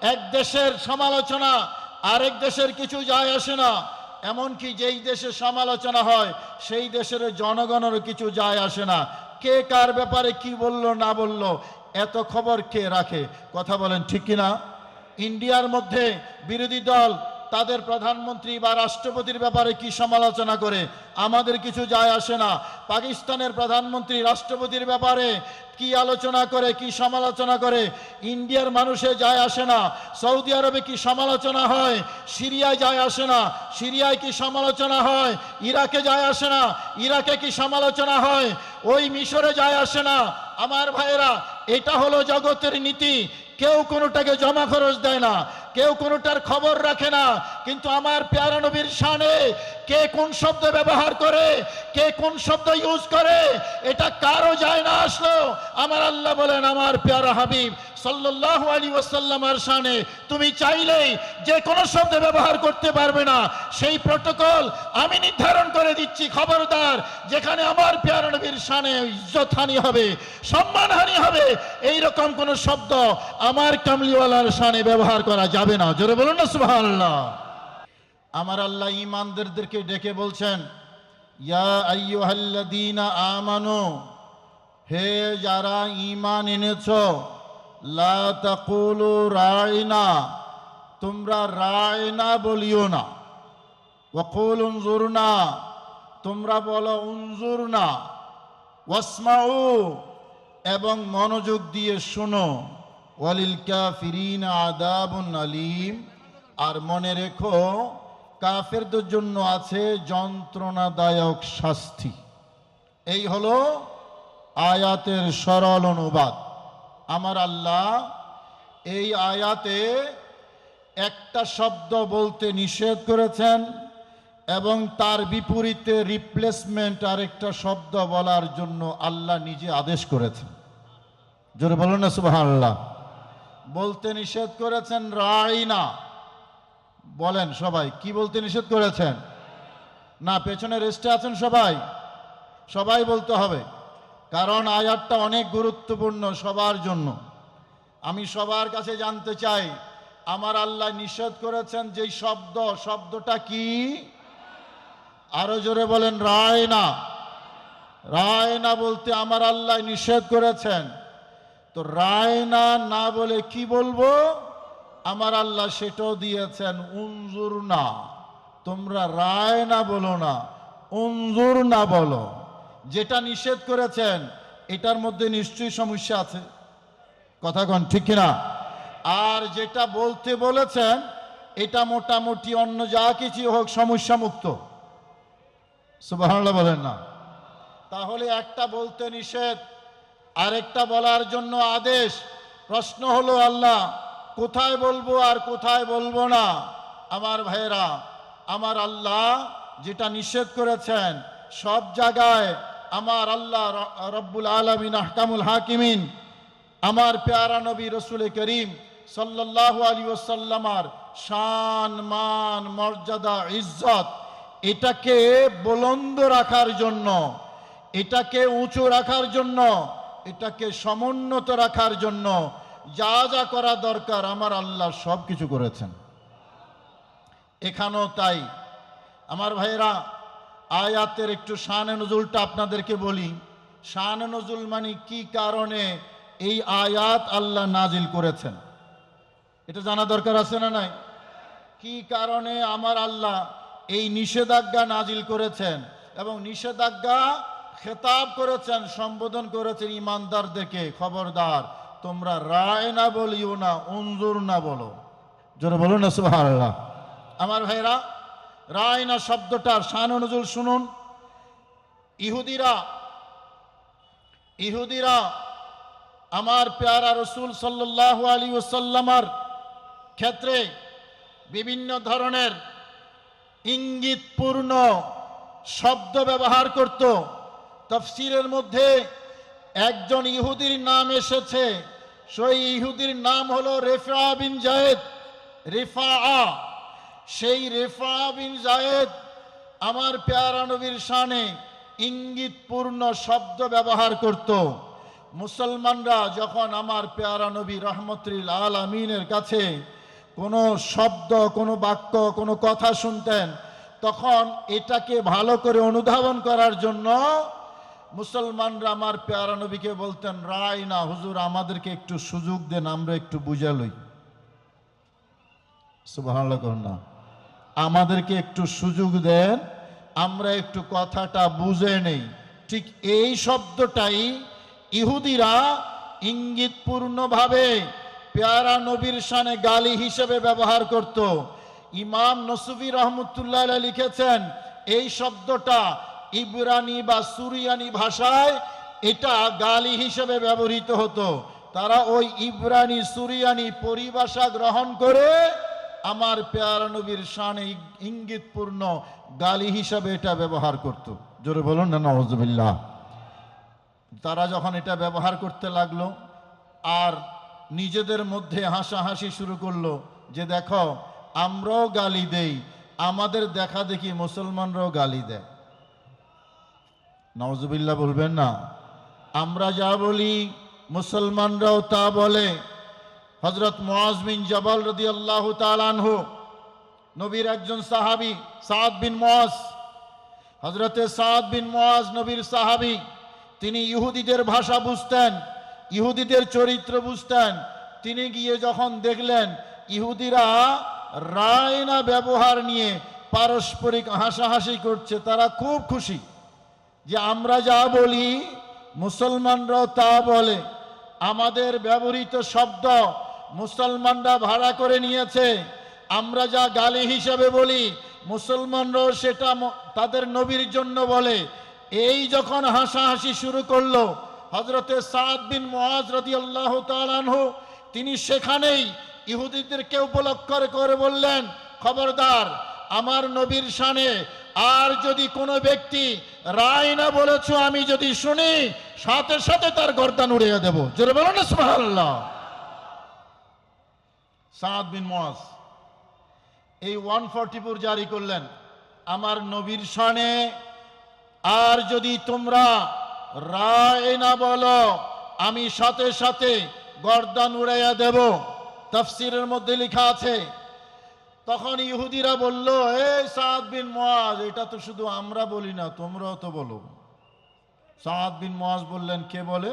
এক দেশের সমালোচনা, আরেক দেশের কিছু যায় আসে না। এমনকি যেই দেশে সমালোচনা হয়, সেই দেশের জনগণের কিছু যায় আসে না। কে কার ব্যাপারে কি বলল, না বলল, এত খবর কে রাখে? কথা বলেন ঠিক কিনা? ইন্ডিয়ার মধ্যে বিরোধী দল তাদের প্রধানমন্ত্রী বা রাষ্ট্রপতির ব্যাপারে কি সমালোচনা করে? আমাদের কিছু যায় আসে না। পাকিস্তানের প্রধানমন্ত্রী রাষ্ট্রপতির ব্যাপারে কি আলোচনা করে, কি সমালোচনা করে? ইন্ডিয়ার মানুষে যায় আসে না। সৌদি আরবে কি সমালোচনা হয়? সিরিয়ায় যায় আসে না। সিরিয়ায় কি সমালোচনা হয়? ইরাকে যায় আসে না। ইরাকে কি সমালোচনা হয়? ওই মিশরে যায় আসে না। আমার ভাইয়েরা, এটা হলো জগতের নীতি। কেউ কোনোটাকে জমা খরচ দেয় না, কেউ কোনোটার খবর রাখে না। কিন্তু আমার পেয়ারা নবীর সানে কে কোন শব্দ ব্যবহার করে, কে কোন শব্দ ইউজ করে, এটা কারও যায় না আসলো। আমার আল্লাহ বলেন, আমার পেয়ারা হাবিব সাল্লাল্লাহু আলাইহি ওয়াসাল্লামের শানে, তুমি চাইলেই যে কোনো শব্দ ব্যবহার করতে পারবে না। সেই প্রটোকল আমি নির্ধারণ করে দিচ্ছি, খবরদার, যেখানে আমার পেয়ারা নবীর শানে ইজ্জতহানি হবে সম্মানহানি হবে। এই রকম কোন শব্দ আমার কামলিওয়ালার শানে ব্যবহার করা যাবে না। জোরে বলুন না, সুবহানাল্লাহ। আমার আল্লাহ ইমানদারদেরকে ডেকে বলছেন, ইয়া আইয়ুহাল্লাযীনা আমানু, হে যারা ঈমান এনেছো লা তাকুলু রাইনা, তোমরা রায়না বলিও না। ওয়াকুল উনজুরনা, তোমরা বলো উনজুরনা। ওয়াসমাউ, এবং মনোযোগ দিয়ে শোনো। ওয়ালিল কাফিরিন আদাবুন আলিম, আর মনে রেখো, কাফেরদের জন্য আছে যন্ত্রণাদায়ক শাস্তি। এই হলো আয়াতের সরল অনুবাদ। আমার আল্লাহ এই আয়াতে একটা শব্দ বলতে নিষেধ করেছেন এবং তার বিপরীতে রিপ্লেসমেন্ট আরেকটা শব্দ বলার জন্য আল্লাহ নিজে আদেশ করেছেন। জোরে বলুন না সুবাহ আল্লাহ বলতে নিষেধ করেছেন রাইনা। বলেন সবাই, কি বলতে নিষেধ করেছেন? না পেছনে রেস্টে আছেন সবাই? সবাই বলতে হবে। কারণ আয়াতটা অনেক গুরুত্বপূর্ণ সবার জন্য। আমি সবার কাছে জানতে চাই, আমার আল্লাহ নিষেধ করেছেন যেই শব্দ, শব্দটা কি? আরও জোরে বলেন রায় না রায় না বলতে আমার আল্লাহ নিষেধ করেছেন। তো রায় না না বলে কি বলব? আমার আল্লাহ সেটাও দিয়েছেন, উনজুর না, তোমরা রায় না বলো না, উনজুর না বলো। যেটা নিষেধ করেছেন, এটার মধ্যে নিশ্চয়ই সমস্যা আছে। কথা কন, ঠিক কিনা? আর যেটা বলতে বলেছেন, এটা মোটামুটি অন্য যা কিছু হোক সমস্যা মুক্ত। সুবহানাল্লাহ বলেন না। তাহলে একটা বলতে নিষেধ, আরেকটা বলার জন্য আদেশ। প্রশ্ন হলো, আল্লাহ, কোথায় বলব আর কোথায় বলব না? আমার ভাইয়েরা, আমার আল্লাহ যেটা নিষেধ করেছেন, সব জায়গায় আমার আল্লাহ রব্বুল আলমিন আহকামুল হাকিমিন, আমার পেয়ারা নবী রসুল করিম সাল্লাল্লাহু আলী ওসাল্লামার শান, মান, মর্যাদা, ইজ্জত, এটাকে বুলন্দ রাখার জন্য, এটাকে উঁচু রাখার জন্য, এটাকে সমুন্নত রাখার জন্য যা যা করা দরকার আমার আল্লাহ সব কিছু করেছেন। এখানেও তাই। আমার ভাইয়েরা আয়াতের একটু শান নজুলটা আপনাদেরকে বলি। শান নজুল মানে কি কারণে এই আয়াত আল্লাহ নাজিল করেছেন? এটা জানা দরকার আছে না নাই? কি কারণে আমার আল্লাহ এই নিষেধাজ্ঞা নাজিল করেছেন এবং নিষেধাজ্ঞা খেতাব করেছেন, সম্বোধন করেছেন ইমানদারদেরকে? খবরদার, তোমরা রায় না বলিও না, অঞ্জুর না বলো। জোরে বলো না, সুবহানাল্লাহ। আমার ভাইরা রায় না শব্দটার শান শুনুন। ইহুদিরা ইহুদিরা আমার পেয়ারা রসুল সাল্লাল্লাহু আলী ওসাল্লামার ক্ষেত্রে বিভিন্ন ধরনের ইঙ্গিতপূর্ণ শব্দ ব্যবহার করত। তফসিরের মধ্যে একজন ইহুদির নাম এসেছে। সেই ইহুদির নাম হলো রেফা বিন জায়েদ। রেফা সেই রেফা বিন জায়েদ আমার পেয়ারা নবীর শানে ইঙ্গিতপূর্ণ শব্দ ব্যবহার করত। মুসলমানরা যখন আমার পেয়ারা নবী রহমতুল আল আমিনের কাছে কোনো শব্দ, কোনো বাক্য, কোনো কথা শুনতেন, তখন এটাকে ভালো করে অনুধাবন করার জন্য মুসলমানরা আমার পেয়ারা নবীকে বলতেন, রায় না, হুজুর, আমাদেরকে একটু সুযোগ দেন, আমরা একটু বুঝালই করুন না। আমাদেরকে একটু সুযোগ দেন, আমরা একটু কথাটা বুঝে নেই। ঠিক এই শব্দটাই ইহুদিরা ইঙ্গিতপূর্ণভাবে পেয়ারা নবীর শানে গালি হিসেবে ব্যবহার করত। ইমাম নসুফি রহমতুল্লাহ লিখেছেন, এই শব্দটা ইবরানি বা সুরিয়ানি ভাষায় এটা গালি হিসেবে ব্যবহৃত হতো। তারা ওই ইব্রানি সুরিয়ানি পরিভাষা গ্রহণ করে আমার পেয়ারা নবীর শানে ইঙ্গিতপূর্ণ গালি হিসাবে এটা ব্যবহার করত। জোরে বলুন না নওয়াজবিল্লাহ তারা যখন এটা ব্যবহার করতে লাগল আর নিজেদের মধ্যে হাসাহাসি শুরু করল যে দেখো, আমরাও গালি দেই, আমাদের দেখা দেখি মুসলমানরাও গালি দেয়। নওয়াজবিল্লাহ বলবেন না, আমরা যা বলি মুসলমানরাও তা বলে। হজরত মুআজ বিন জবাল রদি আল্লাহ তালানহু নবীর একজন সাহাবি, সাদ বিন মুআজ হজরতে সাদ বিন মুআজ নবীর সাহাবি, তিনি ইহুদিদের ভাষা বুঝতেন, ইহুদিদের চরিত্র বুঝতেন, তিনি গিয়ে যখন দেখলেন ইহুদিরা রায়না ব্যবহার নিয়ে পারস্পরিক হাসাহাসি করছে, তারা খুব খুশি যে আমরা যা বলি, মুসলমানরাও তা বলে, আমাদের ব্যবহৃত শব্দ মুসলমানরা ভাড়া করে নিয়েছে। আমরা যা গালি হিসাবে বলি, মুসলমানরাও সেটা তাদের নবীর জন্য বলে। এই যখন হাসাহাসি শুরু করল হজরতে সাদ বিন মুআজ রাদিয়াল্লাহু তাআলা আনহু, তিনি সেখানেই ইহুদিদেরকে উপলক্ষ করে বললেন, খবরদার, আমার নবীর শানে আর যদি কোনো ব্যক্তি রায় না বলেছ, আমি যদি শুনি, সাথে সাথে তার গর্দান উড়িয়ে দেবো। জোরে বলো না সাদ বিন মুআজ। এই ওয়ান ফর্টি ফোর জারি করলেন, আমার নবীর শানে, আর যদি তোমরা রায় না বলো, আমি সাথে সাথে গর্দান উড়াইয়া দেব। তফসিরের মধ্যে লেখা আছে, তখন ইহুদিরা বলল এই সাদ বিন মোয়াজ এটা তো শুধু আমরা বলি না, তোমরাও তো বলো। সাদ বিন মোয়াজ বললেন, কে বলে?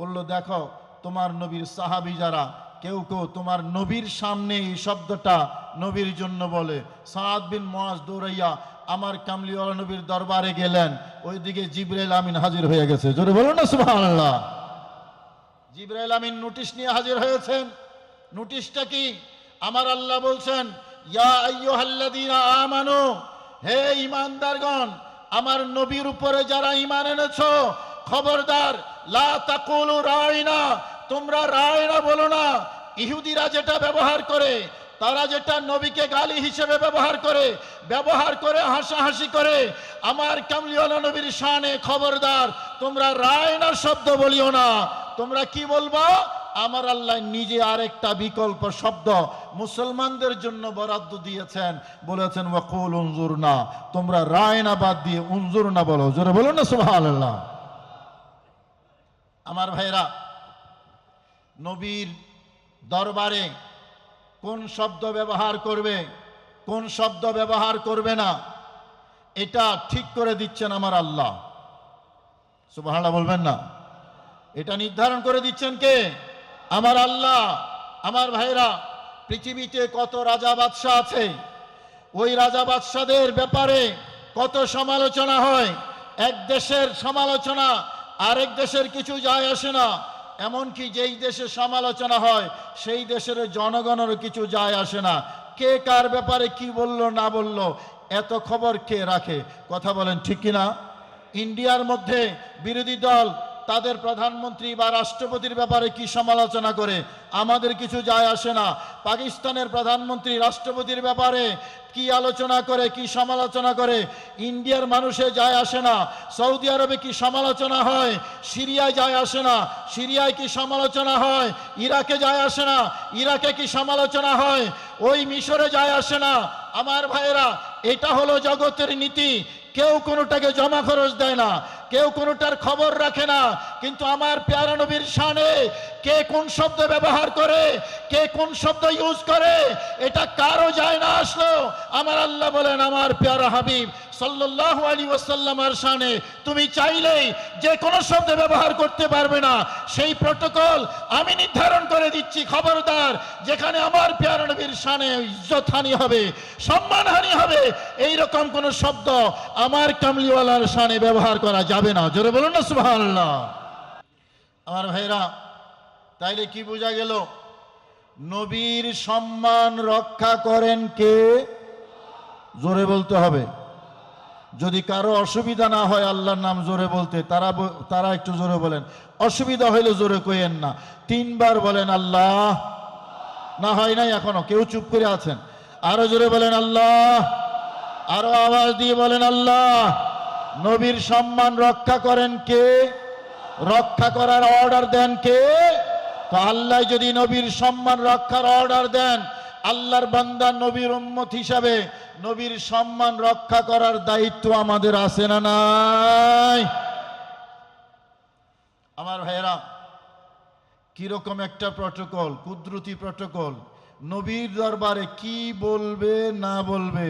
বলল, দেখো, তোমার নবীর সাহাবি যারা কেউ কেউ তোমার নবীর সামনে এই শব্দটা নবীর জন্য বলে। সাদ বিন মোয়াজ দৌড়াইয়া আমার কামলিওয়ালা নবীর দরবারে গেলেন। ওইদিকে জিবরাইল আমিন হাজির হয়ে গেছে। জোরে বলো না, সুবহানাল্লাহ। জিব্রাইল আমিন নোটিশ নিয়ে হাজির হয়েছেন। নোটিশটা কি? আমার আল্লাহ বলছেন, ইয়া হে ঈমানদারগণ, আমার নবীর উপরে যারা ঈমান এনেছো, খবরদার, লা তাকুলু রাইনা তোমরা রায়না বলো না, ইহুদিরা যেটা ব্যবহার করে, তারা যেটা নবীকে গালি হিসেবে ব্যবহার করে ব্যবহার করে, হাসাহাসি করে, আমার কামলিওয়ালা নবীর শানে খবরদার, তোমরা রায়না শব্দ বলিও না। তোমরা কি বলব? আমার আল্লাহ নিজে আরেকটা বিকল্প শব্দ মুসলমানদের জন্য বরাদ্দ দিয়েছেন। বলেছেন, ওয়াকুল উনজুর না তোমরা রায়না বাদ দিয়ে উনজুর না বলো। জোরে বলো না, সুবহানাল্লাহ। আমার ভাইরা নবীর দরবারে কোন শব্দ ব্যবহার করবে, কোন শব্দ ব্যবহার করবে না, এটা ঠিক করে দিচ্ছেন আমার আল্লাহ। সুবহানাল্লাহ বলবেন না। এটা নির্ধারণ করে দিচ্ছেন কে? আমার আল্লাহ, আমার ভাইরা, পৃথিবীতে কত রাজা বাদশাহ আছে? ওই রাজা বাদশাদের ব্যাপারে কত সমালোচনা হয়? এক দেশের সমালোচনা, আরেক দেশের কিছু যায় আসে না। এমনকি যেই দেশে সমালোচনা হয়, সেই দেশের জনগণেরও কিছু যায় আসে না। কে কার ব্যাপারে কি বলল, না বলল, এত খবর কে রাখে? কথা বলেন ঠিক কিনা? ইন্ডিয়ার মধ্যে বিরোধী দল তাদের প্রধানমন্ত্রী বা রাষ্ট্রপতির ব্যাপারে কি সমালোচনা করে? আমাদের কিছু যায় আসে না। পাকিস্তানের প্রধানমন্ত্রী রাষ্ট্রপতির ব্যাপারে কি আলোচনা করে, কি সমালোচনা করে? ইন্ডিয়ার মানুষে যায় আসে না। সৌদি আরবে কি সমালোচনা হয়? সিরিয়ায় যায় আসে না। সিরিয়ায় কি সমালোচনা হয়? ইরাকে যায় আসে না। ইরাকে কি সমালোচনা হয়? ওই মিশরে যায় আসে না। আমার ভাইয়েরা, এটা হলো জগতের নীতি। কেউ কোনোটাকে জমা খরচ দেয় না। কেউ কোনোটার খবর রাখে না, কিন্তু আমার পেয়ারা নবীর শানে কে কোন শব্দ ব্যবহার করে, কে কোন শব্দ ইউজ করে, এটা কারও যায় না আসলো। আমার আল্লাহ বলেন, আমার পেয়ারা হাবিব সাল্লাল্লাহু আলী ওয়াসাল্লামার শানে, তুমি চাইলেই যে কোনো শব্দ ব্যবহার করতে পারবে না। সেই প্রটোকল আমি নির্ধারণ করে দিচ্ছি, খবরদার, যেখানে আমার পেয়ারা নবীর শানে ইজ্জতহানি হবে, সম্মানহানি হবে। এই রকম কোন শব্দ আমার কামলিওয়ালার শানে ব্যবহার করা যাবে না। জোরে বলুন না, সুবহানাল্লাহ। আমার ভাইরা তাইলে কি বোঝা গেল? নবীর সম্মান রক্ষা করেন কে? জোরে বলতে হবে। যদি কারও অসুবিধা না হয় আল্লাহর নাম জোরে বলতে, তারা তারা একটু জোরে বলেন। অসুবিধা হইলে জোরে কইেন না। তিনবার বলেন আল্লাহ। না হয় নাই এখনও, কেউ চুপ করে আছেন। আরও জোরে বলেন আল্লাহ। আরও আওয়াজ দিয়ে বলেন আল্লাহ। নবীর সম্মান রক্ষা করেন কে? রক্ষা করার অর্ডার দেন কে? তো আল্লাহ যদি নবীর সম্মান রক্ষার অর্ডার দেন, আল্লাহর বান্দা নবীর উম্মত হিসাবে নবীর সম্মান রক্ষা করার দায়িত্ব আমাদের আছে না নাই? আমার ভাইয়েরা, কীরকম একটা প্রটোকল কুদরতি প্রটোকল নবীর দরবারে কি বলবে, না বলবে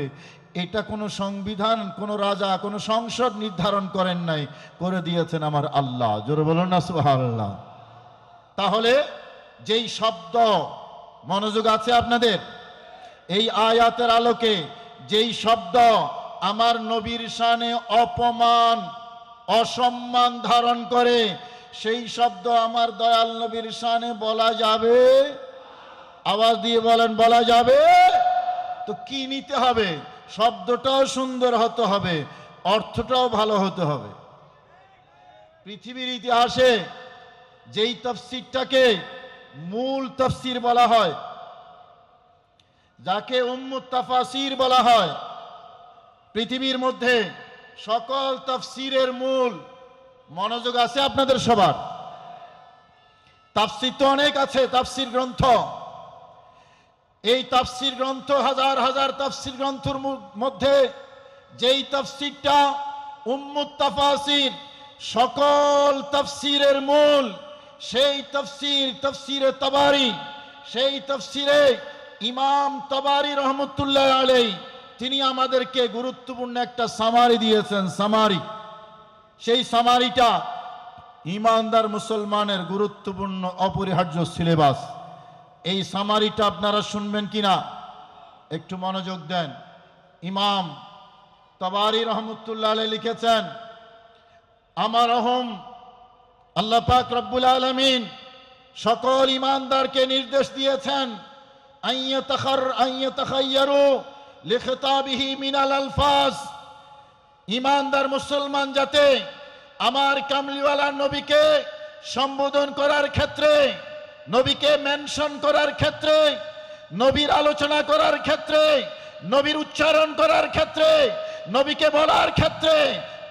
এটা কোনো সংবিধান, কোনো রাজা, কোনো সংসদ নির্ধারণ করেন নাই। করে দিয়েছেন আমার আল্লাহ। জোরে বলুন না, সুবহানাল্লাহ। তাহলে যেই শব্দ, মনোযোগ আছে আপনাদের? এই আয়াতের আলোকে যেই শব্দ, আমার নবীর শানে অপমান, অসম্মান ধারণ করে, সেই শব্দ আমার দয়াল নবীর শানে বলা যাবে? আওয়াজ দিয়ে বলেন, বলা যাবে? তো কি নিতে হবে? শব্দটাও সুন্দর হতে হবে, অর্থটাও ভালো হতে হবে। পৃথিবীর ইতিহাসে যেই তফসিরটাকে মূল তফসির বলা হয়, যাকে উম্মুত তাফাসির বলা হয়, পৃথিবীর মধ্যে সকল তফসিরের মূল মনোযোগ আছে আপনাদের সবার। তাফসির তো অনেক আছে, তাফসির গ্রন্থ। এই তাফসির গ্রন্থ হাজার হাজার তাফসির গ্রন্থর মধ্যে যেই তাফসিরটা উম্মুত তাফাসির, সকল তাফসিরের মূল, সেই তফসির, তফসিরে তবারি, সেই তফসিরে ইমাম তবারি রহমতুল্লাহ আলাই তিনি আমাদেরকে গুরুত্বপূর্ণ একটা সামারি দিয়েছেন, সামারি। সেই সামারিটা ইমানদার মুসলমানের গুরুত্বপূর্ণ অপরিহার্য সিলেবাস। এই সামারিটা আপনারা শুনবেন কিনা? একটু মনোযোগ দেন। ইমাম তবারি রহমতুল্লাহ আলাই লিখেছেন, আমার অহম আল্লাহ পাক রব্বুল আলমিন সকল ইমানদারকে নির্দেশ দিয়েছেন ইমানদার মুসলমান যাতে আমার কামলিওয়ালা নবীকে সম্বোধন করার ক্ষেত্রে নবীকে মেনশন করার ক্ষেত্রে, নবীর আলোচনা করার ক্ষেত্রে, নবীর উচ্চারণ করার ক্ষেত্রে, নবীকে বলার ক্ষেত্রে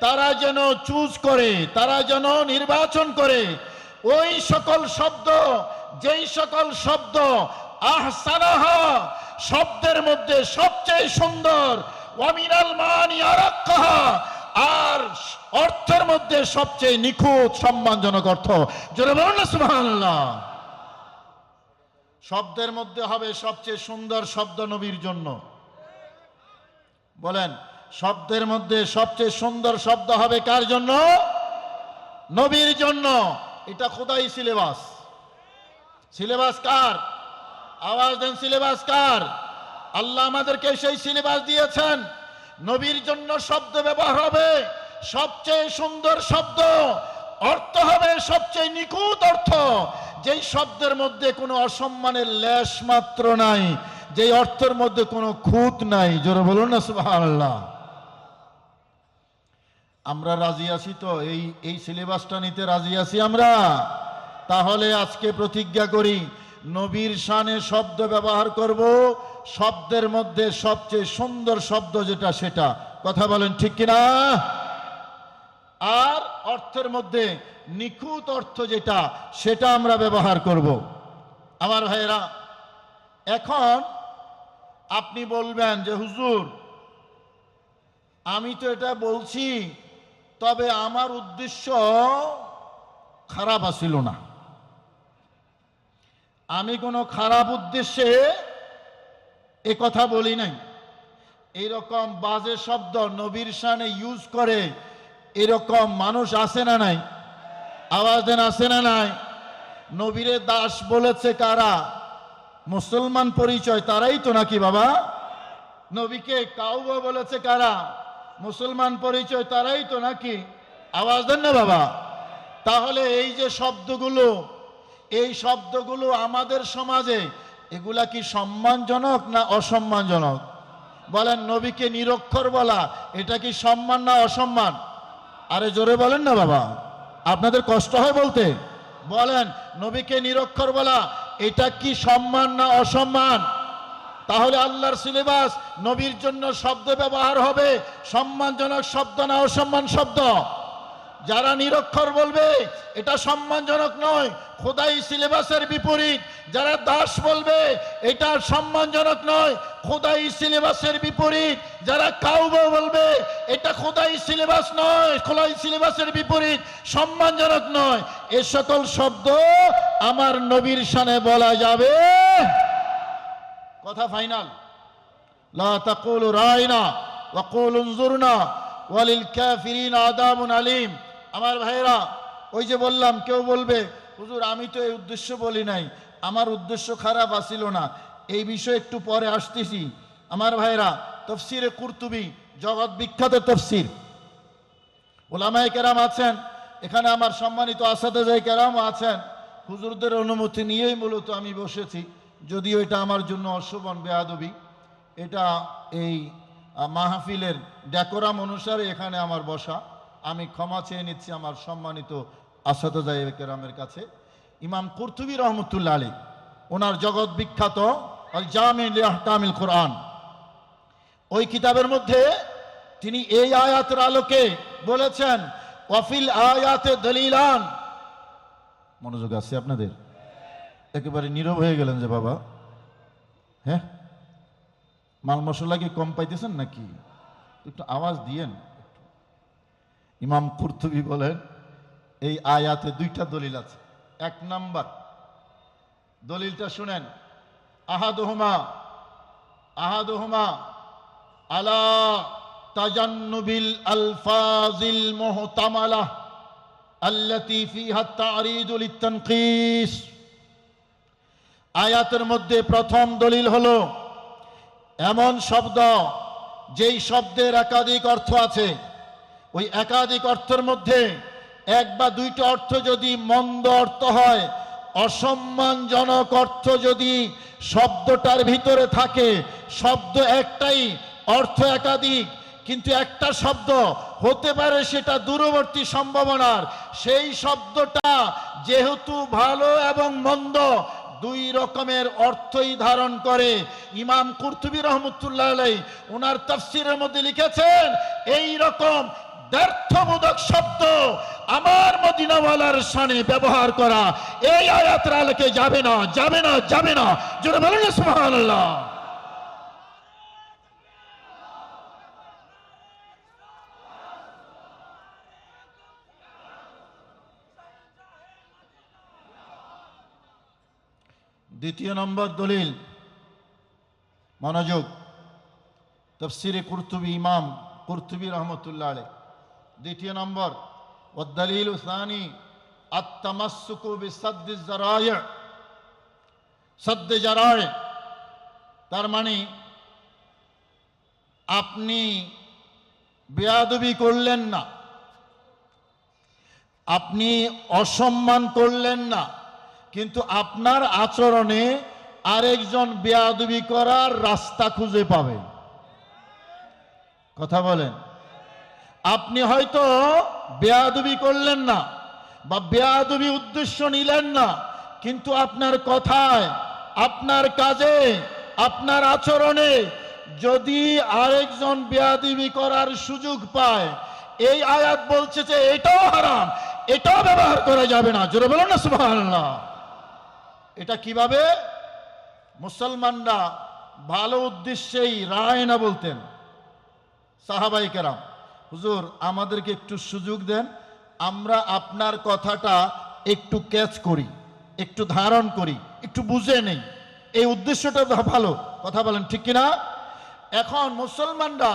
তারা যেন চুজ করে, তারা যেন নির্বাচন করে, ওই সকল শব্দ, যেই সকল শব্দ, আহসানাহা শব্দের মধ্যে সবচেয়ে সুন্দর, ওয়ামিনাল মানি আরাক্কাহা, আর অর্থের মধ্যে সবচেয়ে নিখুঁত, সম্মানজনক অর্থ। জোরে বলুন সুবহানাল্লাহ। শব্দের মধ্যে হবে সবচেয়ে সুন্দর শব্দ নবীর জন্য। বলেন, শব্দের মধ্যে সবচেয়ে সুন্দর শব্দ হবে কার জন্য? নবীর জন্য। এটা খোদাই সিলেবাস। সিলেবাস কার? আওয়াজ দেন, সিলেবাস কার? আল্লাহ আমাদেরকে সেই সিলেবাস দিয়েছেন। নবীর জন্য শব্দ ব্যবহার হবে সবচেয়ে সুন্দর শব্দ। অর্থ হবে সবচেয়ে নিখুঁত অর্থ। যেই শব্দের মধ্যে কোনো অসম্মানের লেশ মাত্র নাই, যেই অর্থের মধ্যে কোনো খুঁত নাই, জোরে বলুন না সুবহানাল্লাহ। আমরা রাজি আছি তো? এই এই সিলেবাসটা নিতে রাজি আছি আমরা? তাহলে আজকে প্রতিজ্ঞা করি, নবীর শানে শব্দ ব্যবহার করব, শব্দের মধ্যে সবচেয়ে সুন্দর শব্দ যেটা সেটা। কথা বলেন ঠিক কিনা? আর অর্থের মধ্যে নিখুঁত অর্থ যেটা, সেটা আমরা ব্যবহার করব। আমার ভাইয়েরা, এখন আপনি বলবেন যে, হুজুর, আমি তো এটা বলছি, তবে আমার উদ্দেশ্য খারাপ আসিল না। আমি কোনো খারাপ উদ্দেশ্যে এ কথা বলি নাই। এরকম বাজে শব্দ নবীর শানে ইউজ করে এরকম মানুষ আসে না নাই? আওয়াজ দেন আসে না নাই? নবীরে দাস বলেছে কারা? মুসলমান পরিচয় তারাই তো নাকি বাবা? নবীকে কাউবা বলেছে কারা? মুসলমান পরিচয় তারাই তো নাকি? আওয়াজ দেন না বাবা। তাহলে এই যে শব্দগুলো, এই শব্দগুলো আমাদের সমাজে, এগুলা কি সম্মানজনক না অসম্মানজনক? বলেন, নবীকে নিরক্ষর বলা, এটা কি সম্মান না অসম্মান? আরে জোরে বলেন না বাবা। আপনাদের কষ্ট হয় বলতে? বলেন, নবীকে নিরক্ষর বলা, এটা কি সম্মান না অসম্মান? তাহলে আল্লাহর সিলেবাস, নবীর জন্য শব্দ ব্যবহার হবে, সম্মানজনক শব্দ না অসম্মান শব্দ? যারা নিরক্ষর বলবে, এটা সম্মানজনক নয়, খোদাই সিলেবাসের বিপরীত। যারা দাস বলবে, এটা সম্মানজনক নয়, খোদাই সিলেবাসের বিপরীত। যারা কাউবা বলবে, এটা খোদাই সিলেবাস নয়, খোদাই সিলেবাসের বিপরীত। সম্মানজনক নয়, এ সকল শব্দ আমার নবীর সানে বলা যাবে। কথা ফাইনাল। লা তাকুলু রায়না উনজুরনা ওয়ালিল কাফিরিন আযাবুন আলীম। আমার ভাইরা ওই যে বললাম, কেউ বলবে, হুজুর, আমি তো এই উদ্দেশ্য বলি নাই। আমার উদ্দেশ্য খারাপ আসিল না। এই বিষয়ে একটু পরে আসতেছি। আমার ভাইরা তফসিরে কুরতুবি, জগৎ বিখ্যাত তফসির। ওলামায় কেরাম আছেন, এখানে আমার সম্মানিত আসাদাজাই কেরাম আছেন। হুজুরদের অনুমতি নিয়েই মূলত আমি বসেছি, যদিও এটা আমার জন্য অশোভন, বেয়াদবি। এটা এই মাহফিলের ডেকোরাম অনুসারে এখানে আমার বসা। আমি ক্ষমা চেয়ে নিচ্ছি আমার সম্মানিত আসাদাজাই কেরামের কাছে। ইমাম কুর্তুবি রহমতুল্লা আলী ওনার জগৎ বিখ্যাত জামিল কোরআন। ওই কিতাবের মধ্যে তিনি এই আয়াতের আলোকে বলেছেন, ওয়াফিল আয়াতে দলিলান। মনোযোগ আছে আপনাদের? একেবারে নীরব হয়ে গেলেন যে বাবা। হ্যাঁ? মাল মশলা কি কম পাইতেছেন নাকি? একটু আওয়াজ দিয়েন। ইমাম কুর্তুবি বলেন, এই আয়াতে দুইটা দলিল আছে। এক নাম্বার, দলিলটা শুনেন, আহাদুহুমা আহাদুহুমা, আলা তাজান্নুবিল আলফাজিল মুহতামালা আল্লাতী ফিহা তারিদু লিতানকিস। আয়াতের মধ্যে প্রথম দলিল হলো, এমন শব্দ যেই শব্দের একাধিক অর্থ আছে। ওই একাধিক অর্থের মধ্যে এক বা দুইটা অর্থ যদি মন্দ অর্থ হয়, অসম্মানজনক অর্থ যদি শব্দটার ভিতরে থাকে, শব্দ একটাই, অর্থ একাধিক, কিন্তু একটা শব্দ হতে পারে সেটা দূরবর্তী সম্ভাবনার, সেই শব্দটা যেহেতু ভালো এবং মন্দ, দুই রকমের অর্থই ধারণ করে। ইমাম কুর্তুবী রহমতুল্লাহ ওনার তফসিরের মধ্যে লিখেছেন, এই রকম ব্যর্থবোধক শব্দ আমার মদিনাওয়ালার সানে ব্যবহার করা। এই আয়াতের আলোকে যাবে না যাবে না যাবে না। জোরে বলেন দ্বিতীয় নম্বর দলিল, মনোযোগ। তফসিরে কুর্তুবি ইমাম কুর্তুবি রহমতুল্লাহ আলাই দ্বিতীয় নম্বর ওদ্দালিল উসানি তার মানে আপনি বেয়াদবি করলেন না, আপনি অসম্মান করলেন না, কিন্তু আপনার আচরণে আরেকজন বেয়াদবি করার রাস্তা খুঁজে পাবে। কথা বলেন। আপনি হয়তো বেয়াদবি করলেন না বা বেয়াদবি উদ্দেশ্য নিলেন না, কিন্তু আপনার কথায়, আপনার কাজে, আপনার আচরণে যদি আরেকজন বেয়াদবি করার সুযোগ পায়, এই আয়াত বলছে যে এটাও হারাম, এটাও ব্যবহার করা যাবে না। জোরে বলো না, সুবহানাল্লাহ। এটা কীভাবে? মুসলমানরা ভালো উদ্দেশ্যেই রায় না বলতেন। সাহাবাই কেরাম হুজুর, আমাদেরকে একটু সুযোগ দেন। আমরা আপনার কথাটা একটু ক্যাচ করি, একটু ধারণ করি, একটু বুঝে নেই। এই উদ্দেশ্যটা ভালো, কথা বলেন ঠিক কিনা? এখন মুসলমানরা,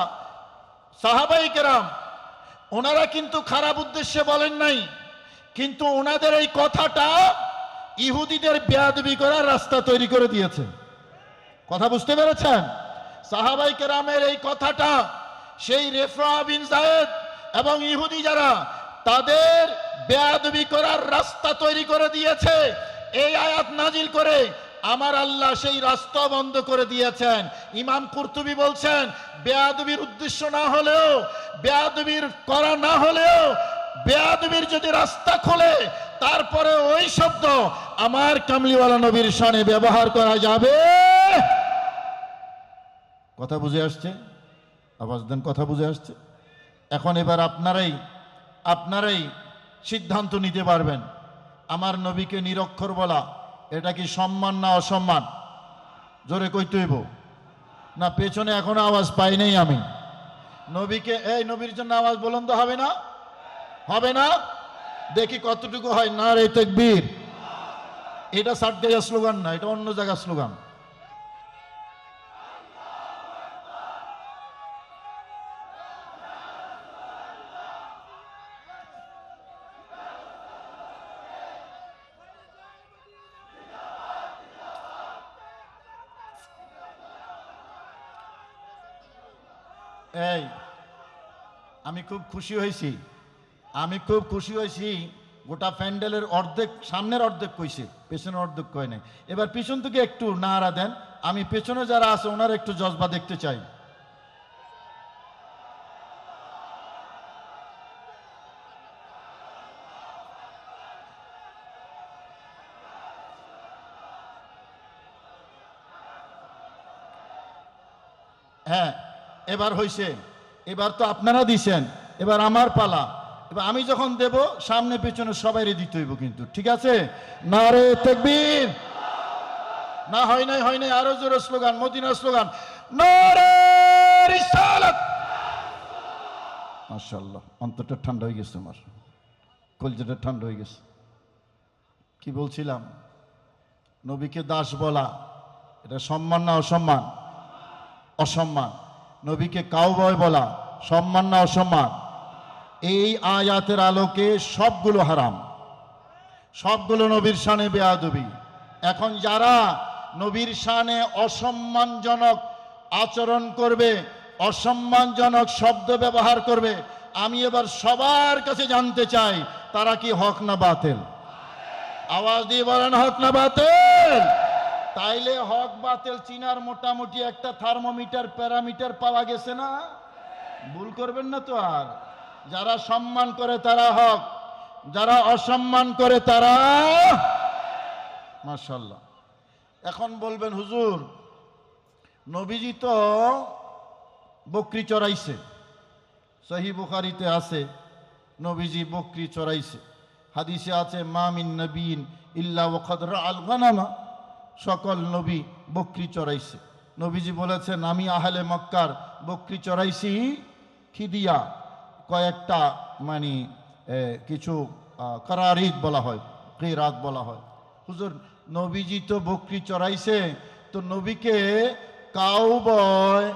সাহাবাই কেরাম, ওনারা কিন্তু খারাপ উদ্দেশ্যে বলেন নাই, কিন্তু ওনাদের এই কথাটা ইহুদিদের বেয়াদবি করার রাস্তা তৈরি করে দিয়েছে। কথা বুঝতে পেরেছেন? সাহাবাই কেরামের এই কথাটা সেই রেফা বিন জায়েদ এবং ইহুদি যারা তাদের বেয়াদবি করার রাস্তা তৈরি করে দিয়েছে। এই আয়াত নাজিল করে আমার আল্লাহ সেই রাস্তা বন্ধ করে দিয়েছেন। ইমাম কুর্তুবি বলছেন, বেয়াদবির উদ্দেশ্য না হলেও, বেয়াদবির করা না হলেও, বেয়াদবির যদি রাস্তা খোলে, তারপরে ওই শব্দ আমার কামলিওয়ালা নবীর শানে ব্যবহার করা যাবে। কথা বুঝে আসছে? আওয়াজ দেন কথা বুঝে আসছে। এখন এবার আপনারাই আপনারাই সিদ্ধান্ত নিতে পারবেন। আমার নবীকে নিরক্ষর বলা, এটা কি সম্মান না অসম্মান? জোরে কইতে হইব। না, পেছনে এখনও আওয়াজ পাই নাই আমি। নবীকে, এই নবীর জন্য আওয়াজ বলুন তো হবে না? হবে না? দেখি কতটুকু হয় না রে তেকবীর এটা জায়গার স্লোগান না, এটা অন্য জায়গার স্লোগান। এই, আমি খুব খুশি হয়েছি। আমি খুব খুশি হয়েছি, গোটা প্যান্ডেলের অর্ধেক, সামনের অর্ধেক কইছে, পেছনের অর্ধেক কয় নাই। এবার পিছন থেকে একটু নাড়া দেন, আমি পেছনে যারা আছে, ওনার একটু জজবা দেখতে চাই। এবার হইছে। এবার তো আপনারা দিছেন, এবার আমার পালা। এবার আমি যখন দেব, সামনে পেছনে সবাইরে দিতে হইব কিন্তু, ঠিক আছে? না রে তেকবীর! না, হয় নাই হয় নাই, আরও জোরে স্লোগান, মদিনার স্লোগান। নারে রিসালাত! মাশাআল্লাহ, অন্তরটা ঠান্ডা হয়ে গেছে আমার কলজাটা ঠান্ডা হয়ে গেছে। কি বলছিলাম? নবীকে দাস বলা, এটা সম্মান না অসম্মান? অসম্মান। নবীকে কাউবয় বলা, সম্মান না অসম্মান। এই আয়াতের আলোকে সবগুলো হারাম। সবগুলো নবীর শানে বেয়াদবি। এখন যারা নবীর শানে অসম্মানজনক আচরণ করবে, অসম্মানজনক শব্দ ব্যবহার করবে, আমি এবার সবার কাছে জানতে চাই, তারা কি হক না বাতেল? আওয়াজ দিয়ে বলেন, হক না বাতিল! তাইলে হক বাতিল চিনার মোটামুটি একটা থার্মোমিটার, প্যারামিটার পাওয়া গেছে না? ভুল করবেন না তো আর। যারা সম্মান করে তারা হক, যারা অসম্মান করে তারা মাশাল্লাহ এখন বলবেন, হুজুর, নবীজি তো বকরি চড়াইছে। সহি বুখারিতে আছে, নবীজি বকরি চড়াইছে। হাদিসে আছে মামিন নবীন ইল্লা ওয়াকাদ আল গানামা। সকল নবী বকরি চড়াইছে। নবীজি বলেছেন, আমি আহলে মক্কার বকরি চড়াইছি, খিদিয়া, কয়েকটা মানে কিছু কারারিদ বলা হয়, কেরাত বলা হয়। হুজুর, নবীজি তো বকরি চড়াইছে, তো নবীকে কাউবয়,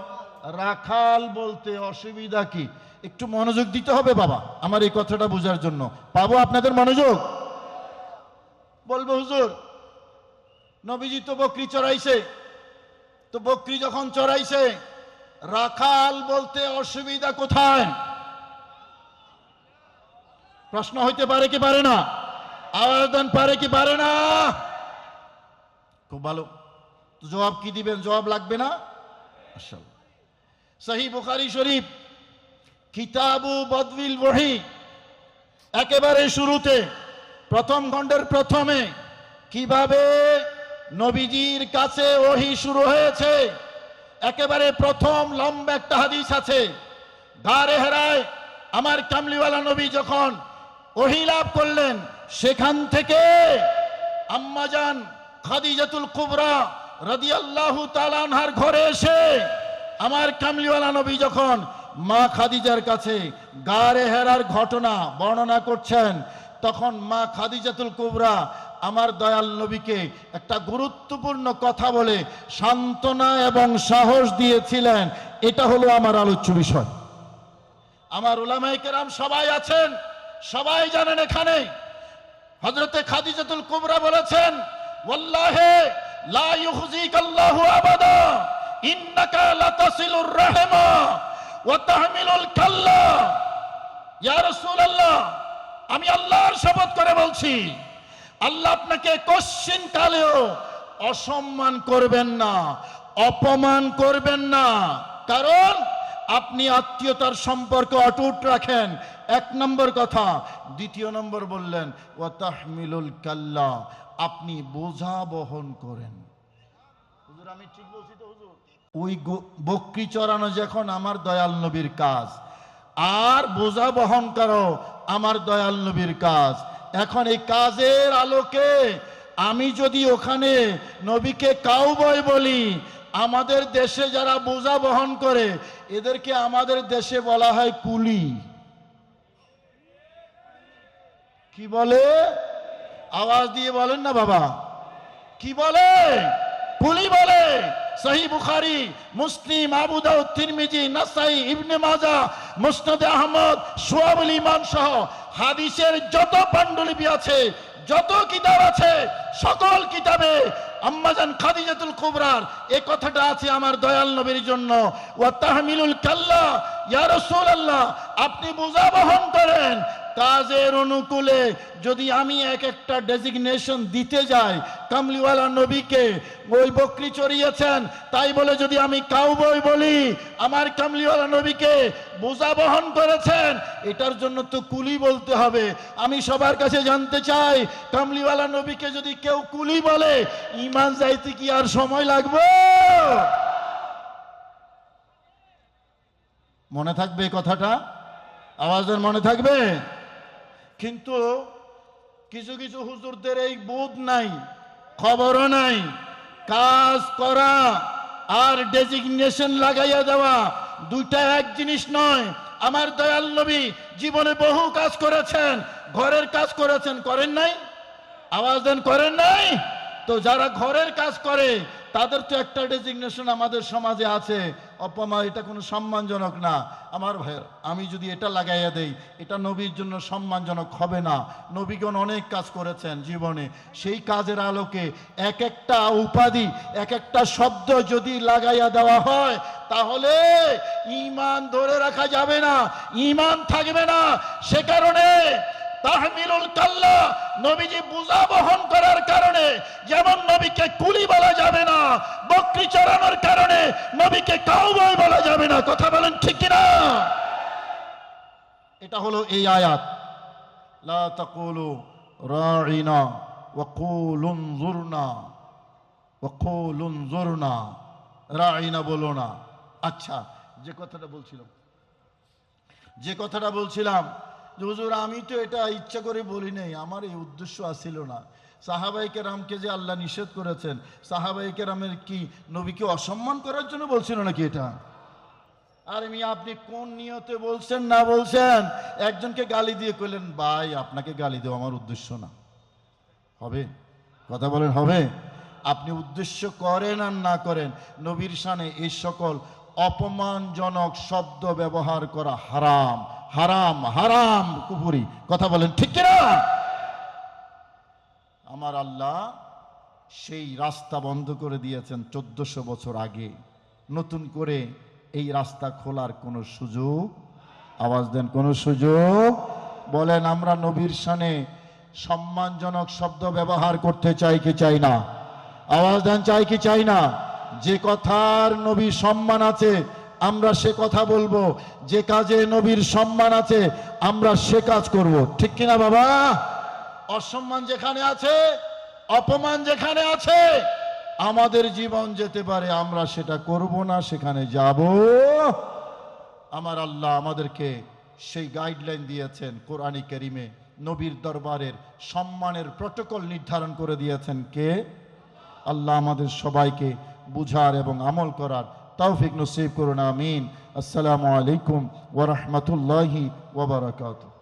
রাখাল বলতে অসুবিধা কি? একটু মনোযোগ দিতে হবে বাবা, আমার এই কথাটা বোঝার জন্য। পাবো আপনাদের মনোযোগ? বলব হুজুর নবীজি তো বকরি চড়াইছে। তো বকরি যখন চড়াইছে, রাখাল বলতে অসুবিধা কোথায়? প্রশ্ন হইতে পারে কি পারে না? আবেদন পারে কি পারে না? খুব ভালো। জবাব কি দিবেন? জবাব লাগবে না? মাশাআল্লাহ। সহি বুখারী শরীফ, কিতাবু বদবিল বহি একেবারে শুরুতে, প্রথম খণ্ডের প্রথমে, কীভাবে নবীজির কাছে ওহি শুরু হয়েছে। একেবারে প্রথম লম্বা একটা হাদিস আছে। গারে হেরায় আমার কামলিওয়ালা নবী যখন ওহি লাভ করলেন, সেখান থেকে আম্মাজান খাদিজাতুল কুবরা রাদিয়াল্লাহু তাআলা আনহার ঘরে এসে আমার কামলিওয়ালা নবী যখন মা খাদিজার কাছে গারে হেরার ঘটনা বর্ণনা করছেন, তখন মা খাদিজাতুল কুবরা আমার দয়াল নবীকে একটা গুরুত্বপূর্ণ কথা বলে সান্ত্বনা এবং সাহস দিয়েছিলেন। এটা হলো আমার আলোচ্য বিষয়। আমার উলামাই কেরাম সবাই আছেন? সবাই জানেন এখানে? হজরতে খাদিজাতুল কুমরা বলেছেন লা রাসূলুল্লাহ, আমি আল্লাহর শপথ করে বলছি আল্লাহ আপনাকে কশ্চিন কালেও অসম্মান করবেন না, অপমান করবেন না। কারণ আপনি আত্মীয়তার সম্পর্ক অটুট রাখেন। এক নম্বর কথা। দ্বিতীয় নম্বর বললেন ও তাহমিলুল কাল্লা আপনি বোঝা বহন করেন। আমি ঠিক বলছি তো ওই বকরি চড়ানো যখন আমার দয়াল নবীর কাজ, আর বোঝা বহন করো আমার দয়াল নবীর কাজ। এখন এই কাজের আলোকে আমি যদি ওখানে নবীকে কাউবয় বলি, আমাদের দেশে যারা বোঝা বহন করে, এদেরকে আমাদের দেশে বলা হয় কুলি। কি বলে? আওয়াজ দিয়ে বলেন না বাবা। কি বলে? কুলি বলে। সহি বুখারি, মুসলিম, আবু দাউদ, তিরমিজি, নাসাই, ইবনে মাজা, মুসনাদ আহমদ সোয়াব ইমান সহ হাদিসের যত পাণ্ডুলিপি আছে, যত কিতাব আছে, সকল কিতাবে আম্মাজান খাদিজাতুল কুবরার এই কথাটা আছে আমার দয়াল নবীর জন্য। ওয়া তাহমিলুল কাল্লা, ইয়া রাসূলুল্লাহ, আপনি বোঝা বহন করেন, কাজের অনুকূলে যদি আমি এক একটা ডেজিগনেশন দিতে যাই, কামলিওয়ালা নবীকে ওই বকরি চড়িয়েছেন, তাই বলে যদি আমি কাউবই বলি, আমার কামলিওয়ালা নবীকে বোঝা বহন করেছেন, এটার জন্য তো কুলি বলতে হবে। আমি সবার কাছে জানতে চাই, কামলিওয়ালা নবীকে যদি কেউ কুলি বলে ইমান যাইতে কি আর সময় লাগবে? মনে থাকবে কথাটা? আওয়াজের মনে থাকবে? কিন্তু কিছু কিছু হুজুরদের এই বোধ নাই, খবরও নাই, কাজ করা আর ডেজিগনেশন লাগাইয়া দেওয়া দুইটা এক জিনিস নয়। আমার দয়াল নবী জীবনে বহু কাজ করেছেন, ঘরের কাজ করেছেন, করেন নাই? আওয়াজ দেন, করেন নাই? তো যারা ঘরের কাজ করে, তাদের তো একটা ডেজিগনেশন আমাদের সমাজে আছে। অপমা এটা কোনো সম্মানজনক না। আমার ভাইয়ের, আমি যদি এটা লাগাইয়া দেই, এটা নবীর জন্য সম্মানজনক হবে না। নবীগণ অনেক কাজ করেছেন জীবনে। সেই কাজের আলোকে এক একটা উপাধি, এক একটা শব্দ যদি লাগাইয়া দেওয়া হয়, তাহলে ইমান ধরে রাখা যাবে না, ইমান থাকবে না। সে কারণে তাহমিলুল কাল্লা নবীজি বুঝা বহন করার কারণে, যেমন নবীকে কুলি বলা যাবে না, বকরি চড়ানোর কারণে নবীকে কাউবয় বলা যাবে না, কথা বলেন ঠিক কিনা? এটা হলো এই আয়াত। লা তাকুলু রাইনা ওয়া কুলু উনজুরনা ওয়া কুলু উনজুরনা রাইনা বলো না। আচ্ছা যে কথাটা বলছিলাম, যে কথাটা বলছিলাম হুজুর, আমি তো এটা ইচ্ছা করে বলি নাই, আমার এই উদ্দেশ্য আসছিল না। সাহাবাই কেরামকে যে আল্লাহ নিষেধ করেছেন সাহাবাই কেরামের কি নবীকে অসম্মান করার জন্য বলছিল নাকি এটা? আর আমি আপনি কোন নিয়তে বলছেন, না বলছেন? একজনকে গালি দিয়ে কইলেন, ভাই, আপনাকে গালি দেওয়া আমার উদ্দেশ্য না। হবে? কথা বলেন, হবে? আপনি উদ্দেশ্য করেন আর না করেন, নবীর শানে এই সকল অপমানজনক শব্দ ব্যবহার করা হারাম। হারাম হারাম কুপুরি কথা বলেন, ঠিক কিনা? আমার আল্লাহ সেই রাস্তা বন্ধ করে দিয়েছেন চোদ্দশো বছর আগে। নতুন করে এই রাস্তা খোলার কোনো সুযোগ, আওয়াজ দেন, কোনো সুযোগ? বলেন, আমরা নবীর শানে সম্মানজনক শব্দ ব্যবহার করতে চাই কি চাই না? আওয়াজ দেন, চাই কি চাই না? যে কথার নবীর সম্মান আছে আমরা সে কথা বলব, যে কাজে নবীর সম্মান আছে, আমরা সে কাজ করব। ঠিক কিনা বাবা? অসম্মান যেখানে আছে, অপমান যেখানে আছে, আমাদের জীবন যেতে পারে, আমরা সেটা করব না, সেখানে যাব। আমার আল্লাহ আমাদেরকে সেই গাইডলাইন দিয়েছেন কোরআনী কেরিমে, নবীর দরবারের সম্মানের প্রটোকল নির্ধারণ করে দিয়েছেন কে? আল্লাহ আমাদের সবাইকে বুঝার এবং আমল করার توفيق نصيب كورونا آمين. السلام عليكم ورحمة الله وبركاته.